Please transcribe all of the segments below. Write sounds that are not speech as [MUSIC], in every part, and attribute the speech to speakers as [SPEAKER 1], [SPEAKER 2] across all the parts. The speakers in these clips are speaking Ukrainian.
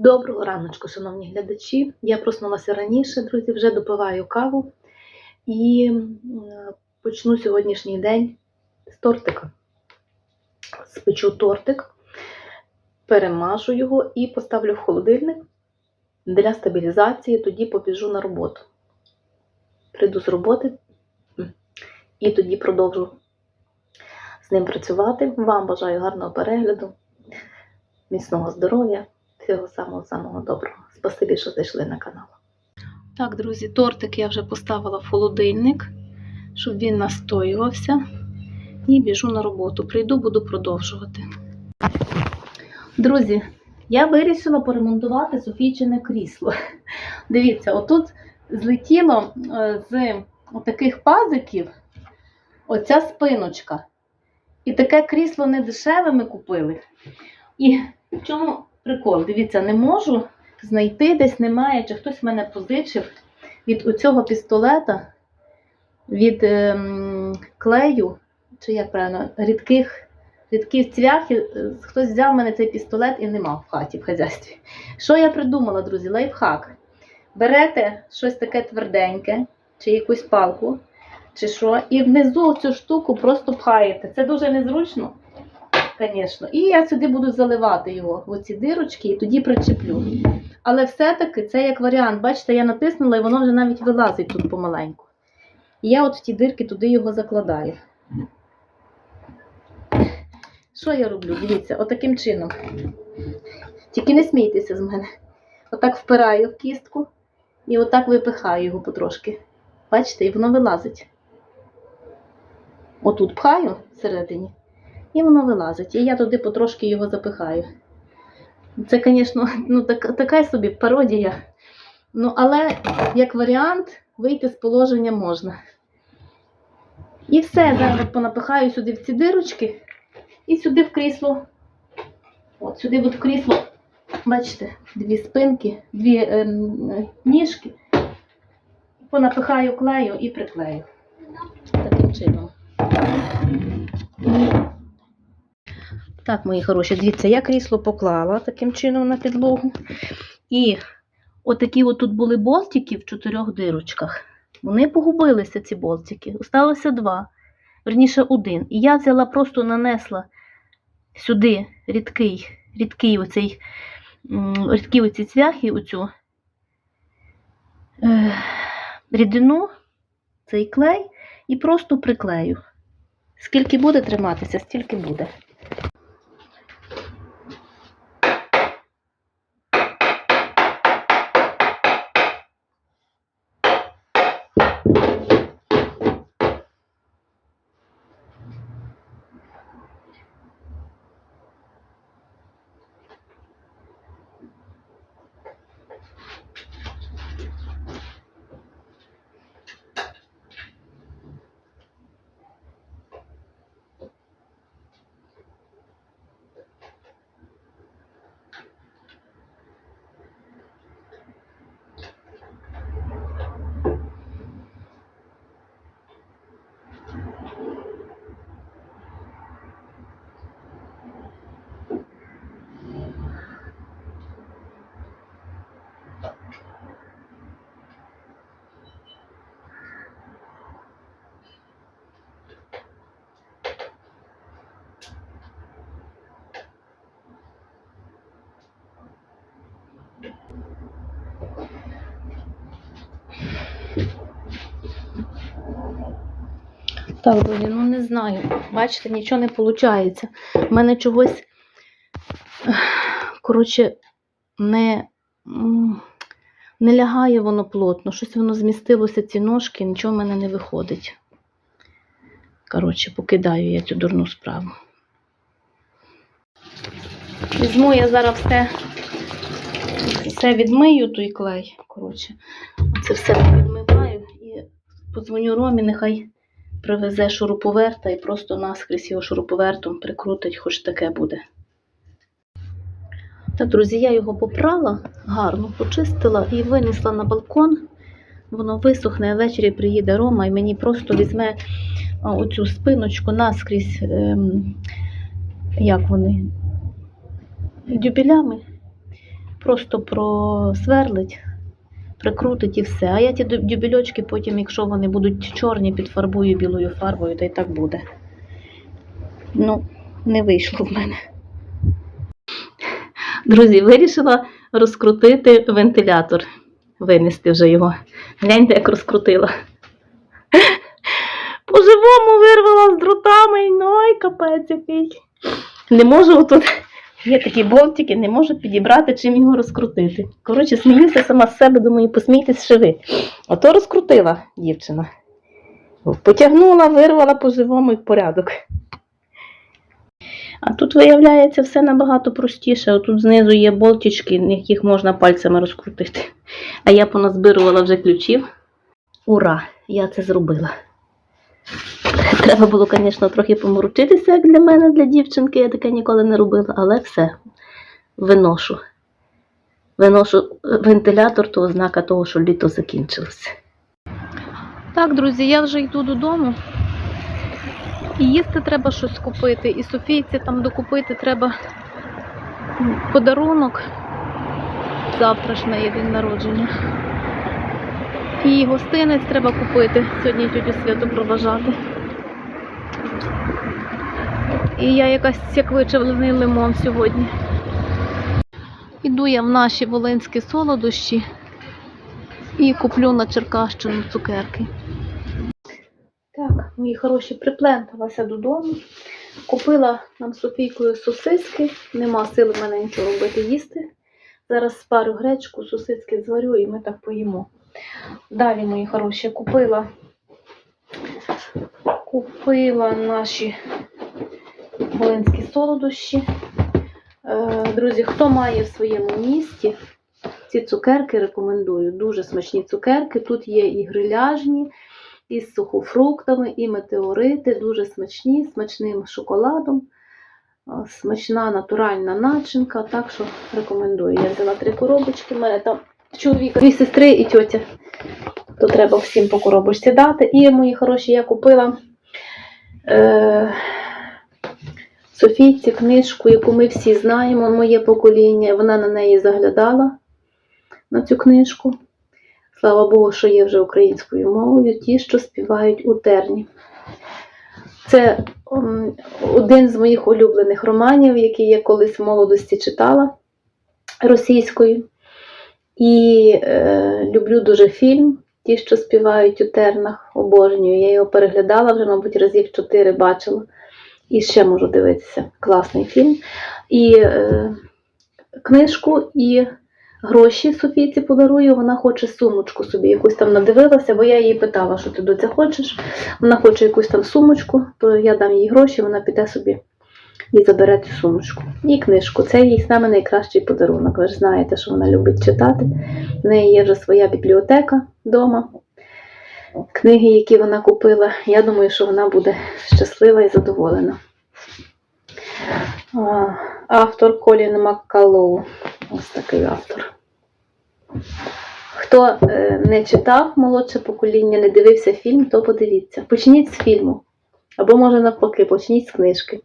[SPEAKER 1] Доброго раночку, шановні глядачі. Я проснулася раніше, друзі, вже допиваю каву і почну сьогоднішній день з тортика. Спечу тортик, перемажу його і поставлю в холодильник для стабілізації, тоді побіжу на роботу. Прийду з роботи і тоді продовжу з ним працювати. Вам бажаю гарного перегляду, міцного здоров'я. Всього самого самого доброго. Спасибі, що зайшли на канал. Так, друзі, тортик я вже поставила в холодильник, щоб він настоювався. І біжу на роботу. Прийду, буду продовжувати. Друзі, я вирішила поремонтувати Софійчине крісло. [LAUGHS] Дивіться, отут злетіло е, з таких пазиків оця спиночка. І таке крісло не дешеве ми купили. І в чому прикол? Дивіться, не можу знайти, десь немає, чи хтось мене позичив від оцього пістолета, від ем, клею, чи як правильно, рідких, рідких цвяхів. Е, Хтось взяв мене цей пістолет і нема в хаті, в хазяйстві. Що я придумала, друзі? Лайфхак. Берете щось таке тверденьке, чи якусь палку, чи що, і внизу цю штуку просто пхаєте. Це дуже незручно звісно. І я сюди буду заливати його в оці дирочки і тоді причеплю. Але все-таки це як варіант. Бачите, я натиснула і воно вже навіть вилазить тут помаленьку. І я от в ті дирки туди його закладаю. Що я роблю? Дивіться, отаким чином. Тільки не смійтеся з мене. Отак впираю в кістку і отак випихаю його потрошки. Бачите, і воно вилазить. Отут пхаю всередині. І воно вилазить. І я туди потрошки його запихаю. Це, звісно, [LAUGHS] ну, так, така собі пародія. Ну, але як варіант, вийти з положення можна. І все, зараз понапихаю сюди в ці дирочки і сюди в крісло. От сюди от в крісло, бачите, дві спинки, дві ем, ніжки. Понапихаю клею і приклею. Таким чином. Так, мої хороші, дивіться, я крісло поклала таким чином на підлогу. І отакі от тут були болтики в чотирьох дирочках. Вони погубилися, ці болтики. Осталося два, верніше один. І я взяла, просто нанесла сюди рідкий, рідкий оцей, рідкі оці цвяхи, оцю е, рідину, цей клей, і просто приклею. Скільки буде триматися, стільки буде. Так, друзі, ну не знаю. Бачите, нічого не виходить. У мене чогось, коротше, не, не лягає воно плотно. Щось воно змістилося, ці ножки, нічого в мене не виходить. Коротше, покидаю я цю дурну справу. Візьму я зараз все, все відмию, той клей. Коротше, це все відмиваю і подзвоню Ромі, нехай привезе шуруповерта і просто наскрізь його шуруповертом прикрутить, хоч таке буде. Так, друзі, я його попрала, гарно почистила і винесла на балкон. Воно висохне, а ввечері приїде Рома і мені просто візьме оцю спиночку наскрізь, ем, як вони, дюбелями. просто просверлить, прикрутить і все. А я ті дю- дюбельочки потім, якщо вони будуть чорні, підфарбую білою фарбою, та й так буде. Ну, не вийшло в мене. Друзі, вирішила розкрутити вентилятор, винести вже його. Гляньте, як розкрутила. По-живому вирвала з дротами, ну й капець який. Не можу тут. Є такі болтики, не можу підібрати, чим його розкрутити. Коротше, сміюся сама з себе, думаю, посмійтесь ще ви. Ото розкрутила дівчина. Потягнула, вирвала по-живому і в порядок. А тут виявляється все набагато простіше. Отут знизу є болтички, яких можна пальцями розкрутити. А я поназбирувала вже ключів. Ура! Я це зробила. Треба було, звісно, трохи поморочитися, як для мене, для дівчинки. Я таке ніколи не робила, але все, виношу. Виношу вентилятор, то ознака того, що літо закінчилося. Так, друзі, я вже йду додому. І їсти треба щось купити, і Софійці там докупити треба подарунок. Завтра ж неї день народження. І гостинець треба купити. Сьогодні тютю свято проважати. І я якась як вичавлений лимон сьогодні. Іду я в наші волинські солодощі і куплю на Черкащину цукерки. Так, мої хороші, припленталася додому. Купила нам Софійкою сосиски. Нема сили в мене нічого робити їсти. Зараз спарю гречку, сосиски зварю і ми так поїмо. Далі, мої хороші, купила, купила наші волинські солодощі. Е, Друзі, хто має в своєму місті, ці цукерки рекомендую. Дуже смачні цукерки. Тут є і гриляжні, і з сухофруктами, і метеорити. Дуже смачні, смачним шоколадом. Е, Смачна натуральна начинка, так що рекомендую. Я взяла три коробочки. У мене там чоловіка, дві сестри і тьотя. То треба всім по коробочці дати. І, мої хороші, я купила е, Софійці книжку, яку ми всі знаємо, моє покоління. Вона на неї заглядала на цю книжку. Слава Богу, що є вже українською мовою, ті, що співають у терні. Це один з моїх улюблених романів, який я колись в молодості читала російською. І е, люблю дуже фільм. Ті, що співають у тернах, обожнюю. Я його переглядала вже, мабуть, разів чотири бачила. І ще можу дивитися. Класний фільм. І е, книжку, і гроші Софійці подарую. Вона хоче сумочку собі, якусь там надивилася, бо я її питала, що ти доця хочеш. Вона хоче якусь там сумочку, то я дам їй гроші, вона піде собі і забере цю сумочку. І книжку. Це їй саме найкращий подарунок. Ви ж знаєте, що вона любить читати. В неї є вже своя бібліотека вдома. Книги, які вона купила, я думаю, що вона буде щаслива і задоволена. Автор Колін Маккалоу. Ось такий автор. Хто е, не читав молодше покоління, не дивився фільм, то подивіться. Почніть з фільму. Або, може, навпаки, почніть з книжки.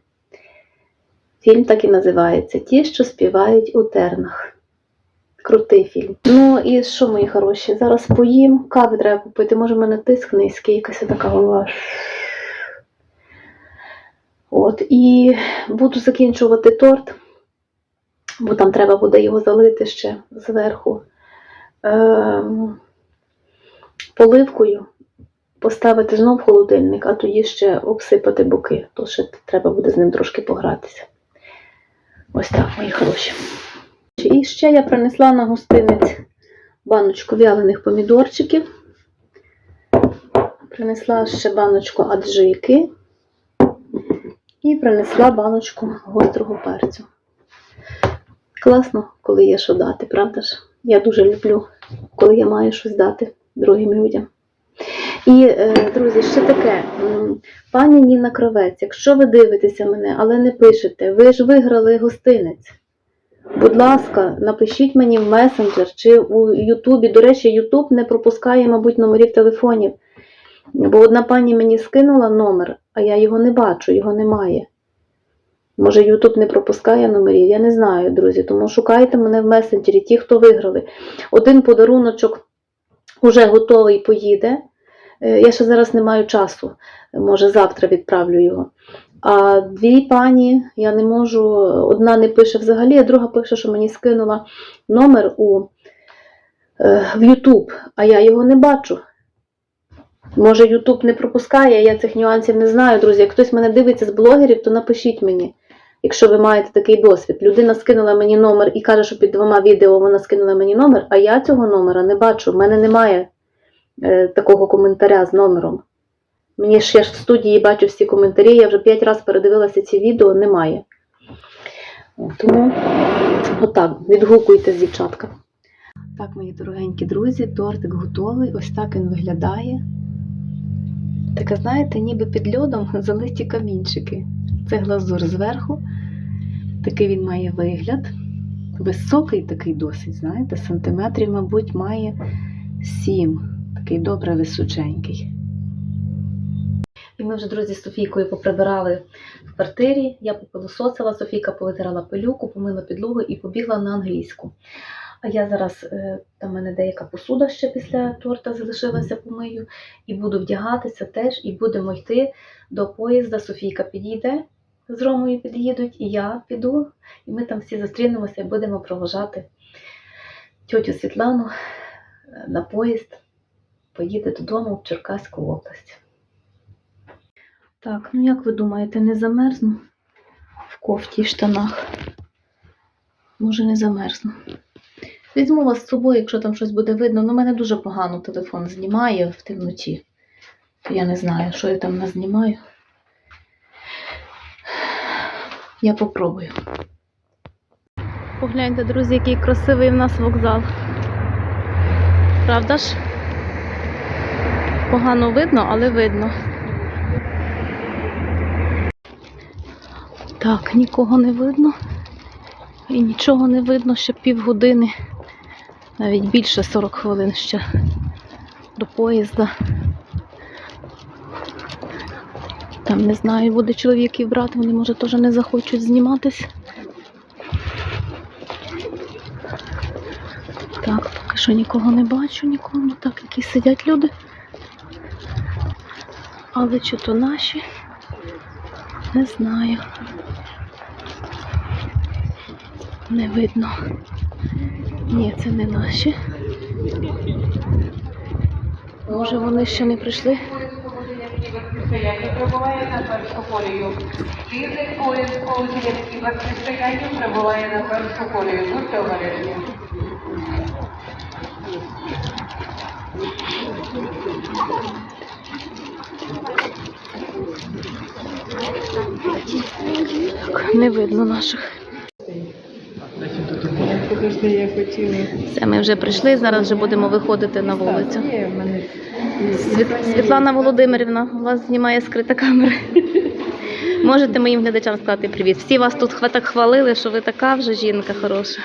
[SPEAKER 1] Фільм так і називається Ті, що співають у тернах. Крутий фільм. Ну і що, мої хороші? Зараз поїм, кави треба купити. Може, мене тиск низький, якась така голова. От, і буду закінчувати торт, бо там треба буде його залити ще зверху ем, поливкою, поставити знов холодильник, а тоді ще обсипати боки. То ще треба буде з ним трошки погратися. Ось так, мої хороші. І ще я принесла на гостинець баночку вялених помідорчиків. Принесла ще баночку аджики. І принесла баночку гострого перцю. Класно, коли є що дати, правда ж? Я дуже люблю, коли я маю щось дати другим людям. І, е, друзі, ще таке. Пані Ніна Кравець, якщо ви дивитеся мене, але не пишете, ви ж виграли гостинець. Будь ласка, напишіть мені в месенджер чи у Ютубі. До речі, Ютуб не пропускає, мабуть, номерів телефонів. Бо одна пані мені скинула номер, а я його не бачу, його немає. Може, Ютуб не пропускає номерів, я не знаю, друзі. Тому шукайте мене в месенджері, ті, хто виграли. Один подаруночок уже готовий поїде. Е, Я ще зараз не маю часу. Може, завтра відправлю його. А дві пані я не можу. Одна не пише взагалі, а друга пише, що мені скинула номер у, е, в Ютуб, а я його не бачу. Може, Ютуб не пропускає, я цих нюансів не знаю, друзі. Як хтось мене дивиться з блогерів, то напишіть мені, якщо ви маєте такий досвід. Людина скинула мені номер і каже, що під двома відео вона скинула мені номер, а я цього номера не бачу. В мене немає е, такого коментаря з номером. Мені ж я ж в студії бачу всі коментарі, я вже п'ять разів передивилася ці відео, немає. Тому отак, відгукуйтесь, дівчатка. Так, мої дорогенькі друзі, тортик готовий. Ось так він виглядає. Таке, знаєте, ніби під льодом [LAUGHS] залиті камінчики. Це глазур зверху. Такий він має вигляд. Високий такий досить, знаєте, сантиметрів, мабуть, має сім. Такий добре височенький. І ми вже, друзі, з Софійкою поприбирали в квартирі. Я попилососила, Софійка повитирала пилюку, помила підлогу і побігла на англійську. А я зараз, е, там в мене деяка посуда ще після торта залишилася помию, і буду вдягатися теж, і будемо йти до поїзда. Софійка підійде з Ромою під'їдуть, і я піду, і ми там всі зустрінемося і будемо провожати тьотю Світлану е, на поїзд. Поїде додому в Черкаську область. Так, ну як ви думаєте, не замерзну в кофті і штанах? Може, не замерзну. Візьму вас з собою, якщо там щось буде видно. Ну, мене дуже погано телефон знімає в темноті. Я не знаю, що я там назнімаю. Я попробую. Погляньте, друзі, який красивий в нас вокзал. Правда ж? Погано видно, але видно. Так, нікого не видно. І нічого не видно ще півгодини. Навіть більше 40 хвилин ще до поїзда. Там не знаю, буде чоловік і брат, вони може теж не захочуть зніматись. Так, поки що нікого не бачу, нікого. Так, які сидять люди. Але чи то наші? Не знаю. Не видно. Ні, це не наші. Може вони ще не прийшли?
[SPEAKER 2] Прибуває на першу колію. Лідник поїзд Колзієвський без прибуває на першу колію. Будьте обережні.
[SPEAKER 1] Не видно наших.
[SPEAKER 2] Подожди, я хотіла.
[SPEAKER 1] Все, ми вже прийшли, зараз вже будемо виходити на вулицю. Світлана Володимирівна, у вас знімає скрита камера. [LAUGHS] Можете моїм глядачам сказати привіт. Всі вас тут так хвалили, що ви така вже жінка хороша.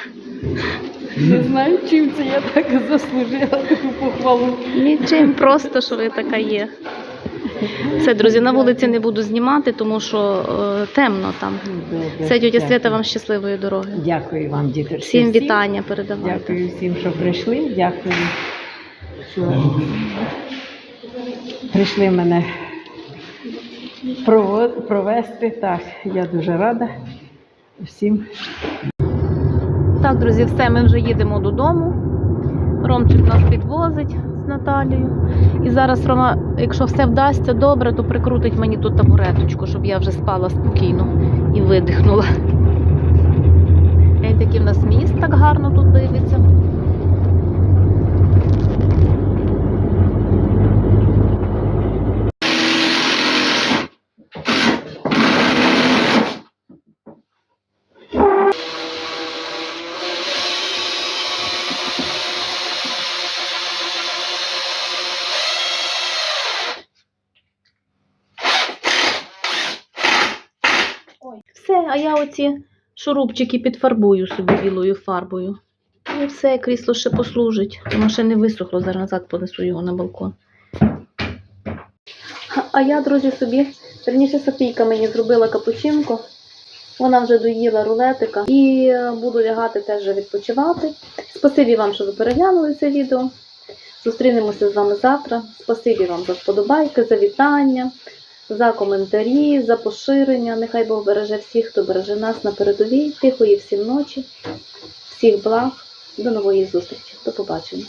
[SPEAKER 2] Не знаю, чим це я так заслужила таку похвалу.
[SPEAKER 1] Нічим, просто що ви така є. Все, друзі, на вулиці не буду знімати, тому що е, темно там. Все, тетя Свята, вам щасливої дороги.
[SPEAKER 2] Дякую вам, діточки.
[SPEAKER 1] Всім вітання передавайте.
[SPEAKER 2] Дякую всім, що прийшли. Дякую, що прийшли мене провести. Так, я дуже рада всім.
[SPEAKER 1] Так, друзі, все, ми вже їдемо додому. Ромчик нас підвозить Наталією. І зараз Рома, якщо все вдасться добре, то прикрутить мені тут табуреточку, щоб я вже спала спокійно і видихнула. Гляньте, який в нас міст так гарно тут дивиться. Все, а я оці шурупчики підфарбую собі білою фарбою. І все, крісло ще послужить. Воно ще не висохло, зараз назад понесу його на балкон. А я, друзі, собі, верніше Софійка мені зробила капучинку. Вона вже доїла рулетика і е, буду лягати теж відпочивати. Спасибі вам, що ви переглянули це відео. Зустрінемося з вами завтра. Спасибі вам за вподобайки, за вітання, за коментарі, за поширення. Нехай Бог береже всіх, хто береже нас на передовій. Тихої всім ночі. Всіх благ. До нової зустрічі. До побачення.